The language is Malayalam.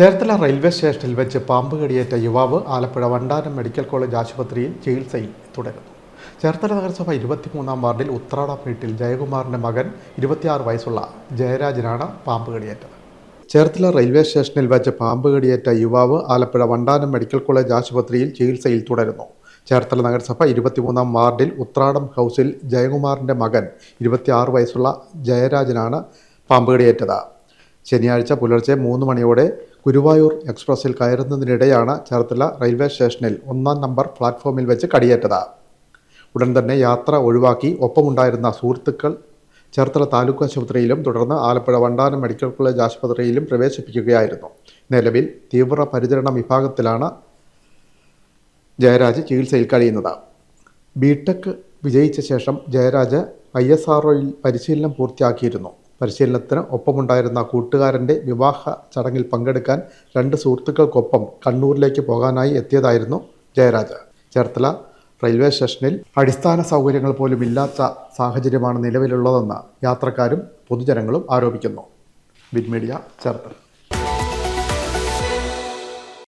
ചേർത്തല റെയിൽവേ സ്റ്റേഷനിൽ വെച്ച് പാമ്പ് കടിയേറ്റ യുവാവ് ആലപ്പുഴ വണ്ടാനം മെഡിക്കൽ കോളേജ് ആശുപത്രിയിൽ ചികിത്സയിൽ തുടരുന്നു. ചേർത്തല നഗരസഭ ഇരുപത്തിമൂന്നാം വാർഡിൽ ഉത്രാട വീട്ടിൽ ജയകുമാറിന്റെ മകൻ ഇരുപത്തിയാറ് വയസ്സുള്ള ജയരാജനാണ് പാമ്പ് കടിയേറ്റത്. ചേർത്തല റെയിൽവേ സ്റ്റേഷനിൽ വെച്ച് പാമ്പ് കടിയേറ്റ യുവാവ് ആലപ്പുഴ വണ്ടാനം മെഡിക്കൽ കോളേജ് ആശുപത്രിയിൽ ചികിത്സയിൽ തുടരുന്നു. ചേർത്തല നഗരസഭ ഇരുപത്തിമൂന്നാം വാർഡിൽ ഉത്രാടം ഹൗസിൽ ജയകുമാറിന്റെ മകൻ ഇരുപത്തിയാറ് വയസ്സുള്ള ജയരാജനാണ് പാമ്പ് കടിയേറ്റത്. ശനിയാഴ്ച പുലർച്ചെ മൂന്ന് മണിയോടെ ഗുരുവായൂർ എക്സ്പ്രസിൽ കയറുന്നതിനിടെയാണ് ചേർത്തല റെയിൽവേ സ്റ്റേഷനിൽ ഒന്നാം നമ്പർ പ്ലാറ്റ്ഫോമിൽ വെച്ച് കടിയേറ്റത്. ഉടൻ തന്നെ യാത്ര ഒഴിവാക്കി ഒപ്പമുണ്ടായിരുന്ന സുഹൃത്തുക്കൾ ചേർത്തല താലൂക്ക് ആശുപത്രിയിലും തുടർന്ന് ആലപ്പുഴ വണ്ടാനം മെഡിക്കൽ കോളേജ് ആശുപത്രിയിലും പ്രവേശിപ്പിക്കുകയായിരുന്നു. നിലവിൽ തീവ്ര പരിചരണ വിഭാഗത്തിലാണ് ജയരാജ് ചികിത്സയിൽ കഴിയുന്നത്. ബിടെക് വിജയിച്ച ശേഷം ജയരാജ് ഐ എസ് ആർഒയിൽ പരിശീലനം പൂർത്തിയാക്കിയിരുന്നു. പരിശീലനത്തിന് ഒപ്പമുണ്ടായിരുന്ന കൂട്ടുകാരന്റെ വിവാഹ ചടങ്ങിൽ പങ്കെടുക്കാൻ രണ്ട് സുഹൃത്തുക്കൾക്കൊപ്പം കണ്ണൂരിലേക്ക് പോകാനായി എത്തിയതായിരുന്നു ജയരാജ. ചേർത്തല റെയിൽവേ സ്റ്റേഷനിൽ അടിസ്ഥാന സൗകര്യങ്ങൾ പോലും ഇല്ലാത്ത സാഹചര്യമാണ് നിലവിലുള്ളതെന്ന് യാത്രക്കാരും പൊതുജനങ്ങളും ആരോപിക്കുന്നു. Big media Cherthala.